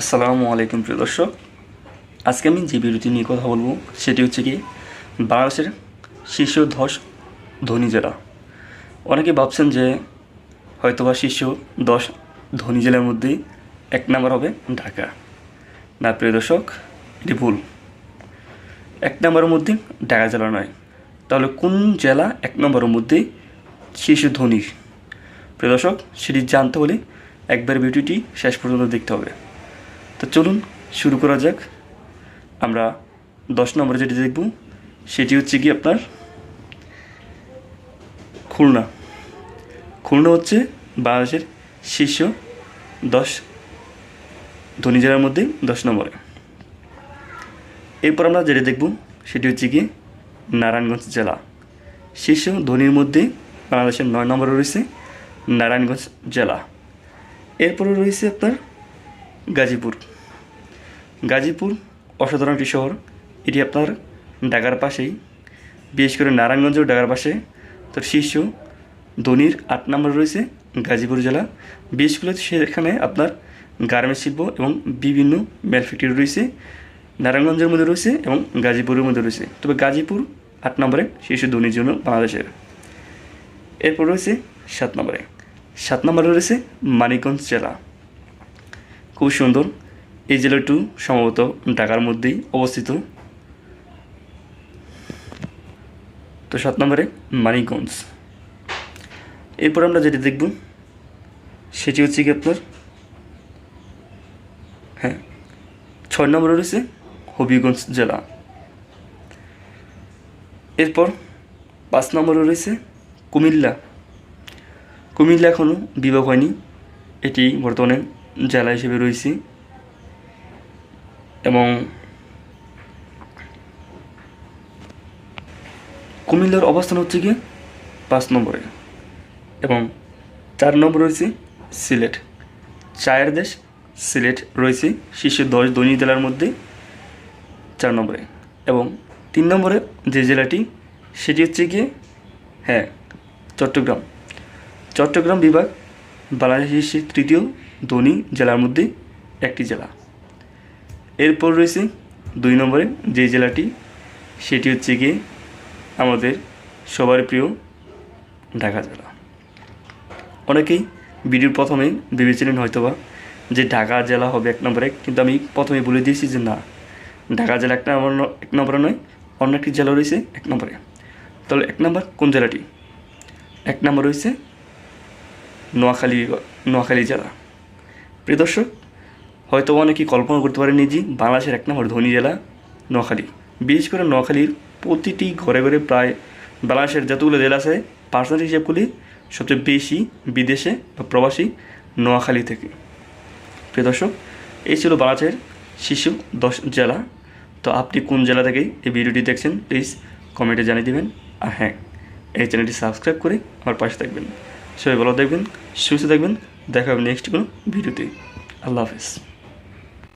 আসসালামু আলাইকুম প্রিয় দর্শক। আজকে আমি যে বিরতি নিয়ে কথা বলব, সেটি হচ্ছে কি, বাংলাদেশের শীর্ষ দশ ধনী জেলা। অনেকে ভাবছেন যে হয়তোবা শীর্ষ দশ ধনী জেলার মধ্যে এক নম্বর হবে ঢাকা। না প্রিয় দর্শক, এটি ভুল। এক নম্বরের মধ্যে ঢাকা জেলা নয়। তাহলে কোন জেলা এক নম্বরের মধ্যে শীর্ষ ধনী? প্রিয় দর্শক, সেটি জানতে হলে একবার ভিডিওটি শেষ পর্যন্ত দেখতে হবে। তো চলুন শুরু করা যাক। আমরা দশ নম্বরে যেটি দেখব, সেটি হচ্ছে কি আপনার খুলনা। খুলনা হচ্ছে বাংলাদেশের শীর্ষ দশ ধনী জেলার মধ্যে দশ নম্বরে। এরপর আমরা যেটা দেখব, সেটি হচ্ছে কি নারায়ণগঞ্জ জেলা। শীর্ষ ধনীর মধ্যে বাংলাদেশের নয় নম্বরে রয়েছে নারায়ণগঞ্জ জেলা। এরপরে রয়েছে আপনার গাজীপুর। গাজীপুর অসাধারণ একটি শহর। এটি আপনার ঢাকার পাশেই, বিশেষ করে নারায়ণগঞ্জ ও পাশে। তো শীর্ষ ধনির আট নম্বর রয়েছে গাজীপুর জেলা। বিশেষ করে সেখানে আপনার গার্মেন্টস শিল্প এবং বিভিন্ন মেল ফ্যাক্টরি রয়েছে। নারায়ণগঞ্জের মধ্যে রয়েছে এবং গাজীপুরের মধ্যে রয়েছে। তবে গাজীপুর আট নম্বরে, শীর্ষ ধনির জন্য বাংলাদেশের। এরপর রয়েছে সাত নম্বরে। সাত নম্বরে রয়েছে মানিকগঞ্জ জেলা। খুব সুন্দর। এই জেলাটি সম্ভবত ঢাকার মধ্যেই অবস্থিত। তো সাত নম্বরে মানিকগঞ্জ। এরপর আমরা যেটি দেখব, সেটি হচ্ছে কি আপনার হ্যাঁ ছয় নম্বরে রয়েছে হবিগঞ্জ জেলা। এরপর পাঁচ নম্বরে রয়েছে কুমিল্লা। কুমিল্লা এখনও বিভাগ হয়নি। এটি বর্তমানে জেলা হিসেবে রয়েছে। এবং কুমিল্লার অবস্থান হচ্ছে গিয়ে পাঁচ নম্বরে এবং চার নম্বরে রয়েছে সিলেট। চায়ের দেশ সিলেট রয়েছে, শীর্ষ দশ দৈনিক জেলার মধ্যে চার নম্বরে। এবং তিন নম্বরে যে জেলাটি, সেটি হচ্ছে গিয়ে হ্যাঁ চট্টগ্রাম। চট্টগ্রাম বিভাগ বাংলাদেশের তৃতীয় ধনী জেলার মধ্যে একটি জেলা। এরপর রয়েছে দুই নম্বরে যে জেলাটি, সেটি হচ্ছে গিয়ে আমাদের সবার প্রিয় ঢাকা জেলা। অনেকেই ভিডিওর প্রথমে ভেবেছিলেন হয়তোবা যে ঢাকা জেলা হবে এক নম্বরে, কিন্তু আমি প্রথমে বলে দিয়েছি যে না, ঢাকা জেলা একটা ন- এক নম্বরে নয়, অন্য একটি জেলা রয়েছে এক নম্বরে। তাহলে এক নম্বর কোন জেলাটি? এক নম্বর রয়েছে নোয়াখালী নোয়াখালী জেলা। প্রিয় দর্শক, হয়তো অনেকেই কল্পনা করতে পারেনি যে বাংলাদেশের এক নম্বর ধনী জেলা নোয়াখালী। বিশেষ করে নোয়াখালীর প্রতিটি ঘরে ঘরে প্রায় বাংলাদেশের যতগুলো জেলা আছে পার্সেন্ট হিসেব করলে সবচেয়ে বেশি বিদেশে বা প্রবাসী নোয়াখালী থেকে। প্রিয় দর্শক, এই ছিল বাংলাদেশের শিশু দশ জেলা। তো আপনি কোন জেলা থেকে এই ভিডিওটি দেখছেন প্লিজ কমেন্টে জানিয়ে দেবেন। আর হ্যাঁ এই চ্যানেলটি সাবস্ক্রাইব করে আমার পাশে থাকবেন। সবাই ভালো দেখবেন সুস্থ দেখবেন দেখা হবে নেক্সট কোনো ভিডিওতে। আল্লাহ হাফিজ।